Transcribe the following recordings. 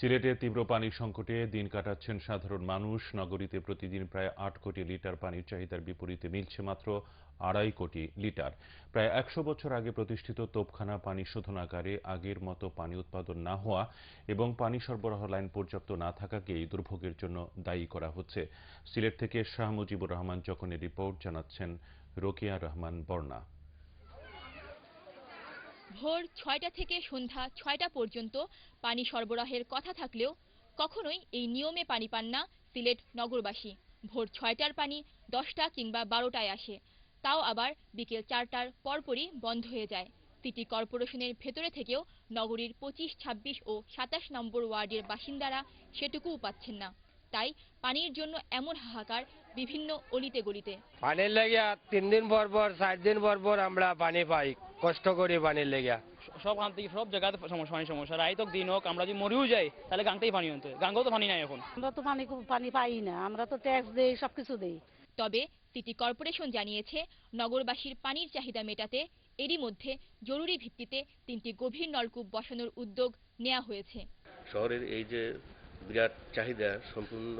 সিলেটে তীব্র পানির সংকটে দিন কাটাচ্ছেন সাধারণ মানুষ। নগরীতে প্রতিদিন প্রায় আট কোটি লিটার পানির চাহিদার বিপরীতে মিলছে মাত্র আড়াই কোটি লিটার। প্রায় একশো বছর আগে প্রতিষ্ঠিত তোপখানা পানি শোধনাগারে আগের মতো পানি উৎপাদন না হওয়া এবং পানি সরবরাহ লাইন পর্যাপ্ত না থাকাকেই দুর্ভোগের জন্য দায়ী করা হচ্ছে। সিলেট থেকে শাহ মুজিবুর রহমান যখনের রিপোর্ট জানাচ্ছেন, রোকেয়া রহমান বর্ণা ভোর ছয়টা থেকে সন্ধ্যা ছয়টা পর্যন্ত পানি সরবরাহের কথা থাকলেও কখনোই এই নিয়মে পানি পান না সিলেট নগরবাসী। ভোর ছয়টার পানি দশটা কিংবা বারোটায় আসে। তাও আবার বিকেল চারটার পরপরই বন্ধ হয়ে যায়। সিটি কর্পোরেশনের ভেতরে থেকেও নগরীর পঁচিশ, ছাব্বিশ ও সাতাশ নম্বর ওয়ার্ডের বাসিন্দারা সেটুকুও পাচ্ছেন না। তাই পানির জন্য এমন হাহাকার বিভিন্ন অলিতে গলিতে। পানির লেগিয়া তিন দিন পর পর, চার দিন পর পর আমরা পানি পাই। কষ্ট করি পানির লেগিয়া। সব খান থেকে সব জায়গাতে সমস্যা পানি সমস্যা। রায় হোক দিন হোক আমরা যদি মরেও যাই তাহলে গাংতেই পানি আনতে গাঙ্গেও তো পানি নাই এখন। আমরা তো পানি পানি পাই না আমরা তো ট্যাক্স দেই সবকিছু দেই। তবে সিটি কর্পোরেশন জানিয়েছে নগরবাসীর পানির চাহিদা মেটাতে এরই মধ্যে জরুরি ভিত্তিতে তিনটি গভীর নলকূপ বসানোর উদ্যোগ নেওয়া হয়েছে। শহরের এই যে বিরাট চাহিদা সম্পূর্ণ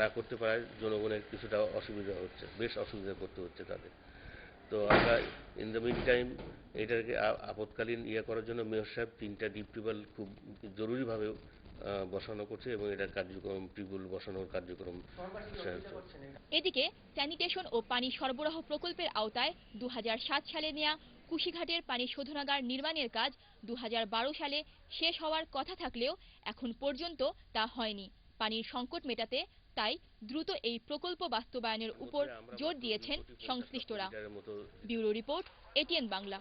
না করতে পারায় জনগণের কিছুটা অসুবিধা হচ্ছে বেশ অসুবিধা করতে হচ্ছে তাদের। তো আমরা ইন দ্য মিন টাইম এটাকে আ- আপৎকালীন ইয়ে করার জন্য মেয়র সাহেব তিনটা ডিপ টিউবওয়েল খুব জরুরিভাবে বসানো করছে এবং এটা কার্যক্রম টিউবওয়েল বসানোর কার্যক্রম এদিকে স্যানিটেশন ও পানি সরবরাহ প্রকল্পের আওতায় দু হাজার সাত সালে নেয়া কুশিঘাটের পানি শোধনাগার নির্মাণের কাজ দু হাজার বারো সালে শেষ হওয়ার কথা থাকলেও এখন পর্যন্ত তা হয়নি। পানির সংকট মেটাতে তাই দ্রুত এই প্রকল্প বাস্তবায়নের উপর জোর দিয়েছেন সংশ্লিষ্টরা। Bureau bureau report ATN Bangla.